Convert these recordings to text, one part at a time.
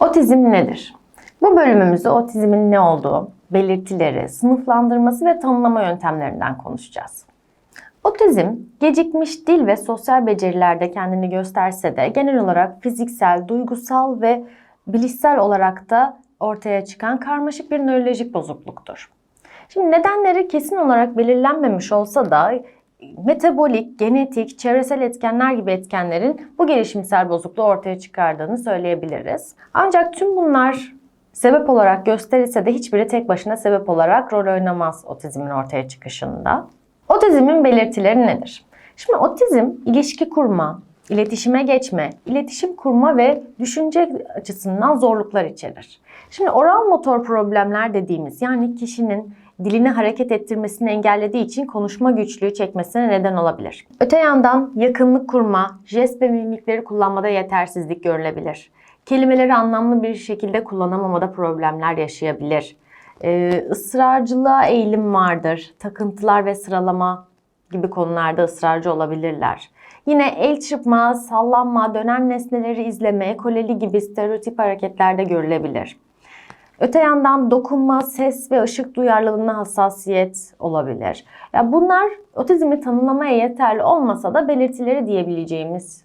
Otizm nedir? Bu bölümümüzde otizmin ne olduğu, belirtileri, sınıflandırması ve tanımlama yöntemlerinden konuşacağız. Otizm, gecikmiş dil ve sosyal becerilerde kendini gösterse de genel olarak fiziksel, duygusal ve bilişsel olarak da ortaya çıkan karmaşık bir nörolojik bozukluktur. Şimdi nedenleri kesin olarak belirlenmemiş olsa da metabolik, genetik, çevresel etkenler gibi etkenlerin bu gelişimsel bozukluğu ortaya çıkardığını söyleyebiliriz. Ancak tüm bunlar sebep olarak gösterilse de hiçbiri tek başına sebep olarak rol oynamaz otizmin ortaya çıkışında. Otizmin belirtileri nedir? Şimdi otizm ilişki kurma, iletişime geçme, iletişim kurma ve düşünce açısından zorluklar içerir. Şimdi oral motor problemler dediğimiz yani kişinin dilini hareket ettirmesini engellediği için konuşma güçlüğü çekmesine neden olabilir. Öte yandan yakınlık kurma, jest ve mimikleri kullanmada yetersizlik görülebilir. Kelimeleri anlamlı bir şekilde kullanamamada problemler yaşayabilir. Ee, ısrarcılığa eğilim vardır. Takıntılar ve sıralama gibi konularda ısrarcı olabilirler. Yine el çırpma, sallanma, dönen nesneleri izleme, koleli gibi stereotip hareketlerde görülebilir. Öte yandan dokunma, ses ve ışık duyarlılığına hassasiyet olabilir. Ya bunlar otizmi tanımlamaya yeterli olmasa da belirtileri diyebileceğimiz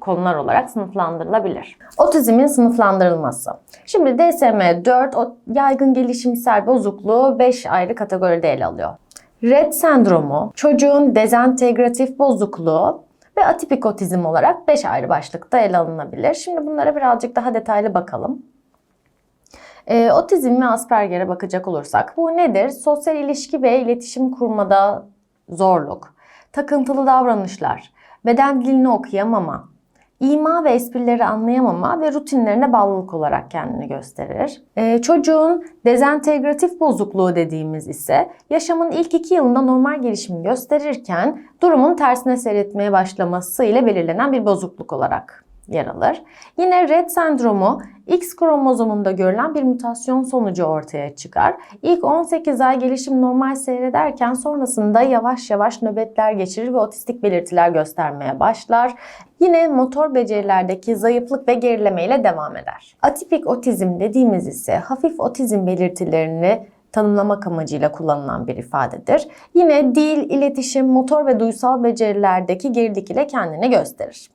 konular olarak sınıflandırılabilir. Otizmin sınıflandırılması. Şimdi DSM-4 o yaygın gelişimsel bozukluğu 5 ayrı kategoride ele alıyor. Rett sendromu, çocuğun dezentegratif bozukluğu ve atipik otizm olarak 5 ayrı başlıkta ele alınabilir. Şimdi bunlara birazcık daha detaylı bakalım. E, otizm ve Asperger'e bakacak olursak bu nedir? Sosyal ilişki ve iletişim kurmada zorluk, takıntılı davranışlar, beden dilini okuyamama, ima ve esprileri anlayamama ve rutinlerine bağlılık olarak kendini gösterir. Ee, çocuğun dezentegratif bozukluğu dediğimiz ise yaşamın ilk iki yılında normal gelişim gösterirken durumun tersine seyretmeye başlaması ile belirlenen bir bozukluk olarak yer alır. Yine Rett sendromu X kromozomunda görülen bir mutasyon sonucu ortaya çıkar. İlk 18 ay gelişim normal seyrederken sonrasında yavaş yavaş nöbetler geçirir ve otistik belirtiler göstermeye başlar. Yine motor becerilerdeki zayıflık ve gerileme ile devam eder. Atipik otizm dediğimiz ise hafif otizm belirtilerini tanımlamak amacıyla kullanılan bir ifadedir. Yine dil, iletişim, motor ve duysal becerilerdeki gerilik ile kendini gösterir.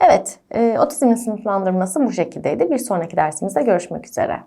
Evet, e, otizmin sınıflandırması bu şekildeydi. Bir sonraki dersimizde görüşmek üzere.